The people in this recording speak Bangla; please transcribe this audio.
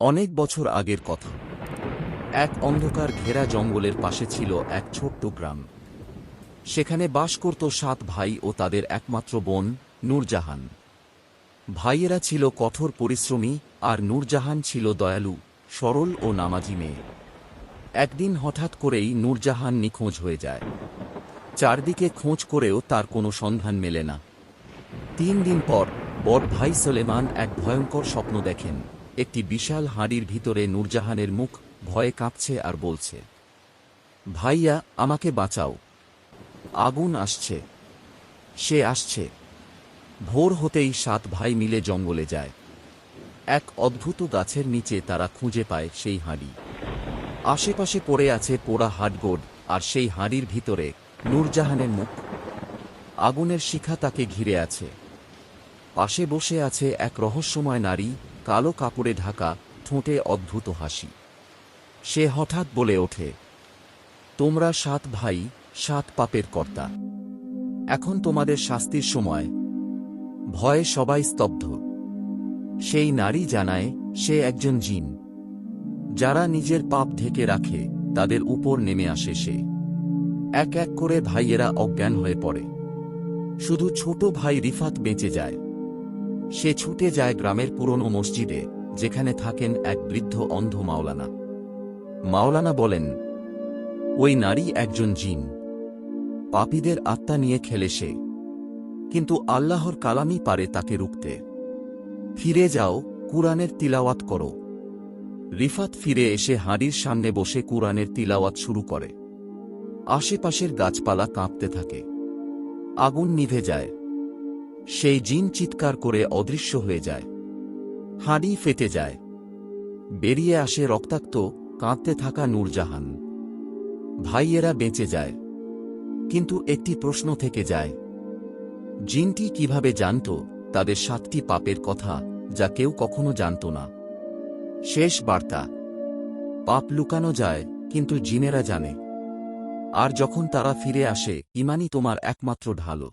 অনেক বছর আগের কথা। এক অন্ধকার ঘেরা জঙ্গলের পাশে ছিল এক ছোট্ট গ্রাম। সেখানে বাস করত সাত ভাই ও তাদের একমাত্র বোন নূরজাহান। ভাইয়েরা ছিল কঠোর পরিশ্রমী আর নূরজাহান ছিল দয়ালু, সরল ও নামাজি মেয়ে। একদিন হঠাৎ করেই নূরজাহান নিখোঁজ হয়ে যায়। চারদিকে খোঁজ করেও তার কোনো সন্ধান মেলে না। তিন দিন পর বড় ভাই সলেমান এক ভয়ঙ্কর স্বপ্ন দেখেন। একটি বিশাল হাঁড়ির ভিতরে নূরজাহানের মুখ ভয়ে কাঁপছে আর বলছে, ভাইয়া, আমাকে বাঁচাও। আগুন আসছে। সে আসছে। ভোর হতেই সাত ভাই মিলে জঙ্গলে যায়। এক অদ্ভুত গাছের নিচে তারা খুঁজে পায় সেই হাঁড়ি। আশেপাশে পড়ে আছে পোড়া হাটগোড আর সেই হাঁড়ির ভিতরে নূরজাহানের মুখ। আগুনের শিখা তাকে ঘিরে আছে। পাশে বসে আছে এক রহস্যময় নারী কালো কাপড়ে ঢাকা ঠোঁটে অদ্ভুত হাসি। সে হঠাৎ বলে ওঠে, তোমরা সাত ভাই, সাত পাপের কর্তা। এখন তোমাদের শাস্তির সময়। ভয়ে সবাই স্তব্ধ। সেই নারী জানায়, সে একজন জিন। যারা নিজের পাপ ঢেকে রাখে, তাদের উপর নেমে আসে সে। এক এক করে ভাইয়েরা অজ্ঞান হয়ে পড়ে। শুধু ছোট ভাই রিফাত বেঁচে যায়। সে ছুটে যায় গ্রামের পুরনো মসজিদে, যেখানে থাকেন এক বৃদ্ধ অন্ধ মাওলানা। মাওলানা বলেন, ওই নারী একজন জিন। পাপীদের আত্মা নিয়ে খেলে সে। কিন্তু আল্লাহর কালামই পারে তাকে রুখতে। ফিরে যাও, কুরআনের তিলাওয়াত করো। রিফাত ফিরে এসে হাঁড়ির সামনে বসে কুরআনের তিলাওয়াত শুরু করে। আশেপাশের গাছপালা কাঁপতে থাকে। আগুন নিভে যায়। সেই জিন চিৎকার করে অদৃশ্য হয়ে যায়। হাঁড়ি ফেটে যায়। বেরিয়ে আসে রক্তাক্ত, কাঁদতে থাকা নূরজাহান। ভাইয়েরা বেঁচে যায়। কিন্তু একটি প্রশ্ন থেকে যায়। জিনটি কীভাবে জানত তাদের সাতটি পাপের কথা যা কেউ কখনো জানত না? শেষ বার্তা। পাপ লুকানো যায়, কিন্তু জিনেরা জানে। আর যখন তারা ফিরে আসে, ইমানই তোমার একমাত্র ঢালো।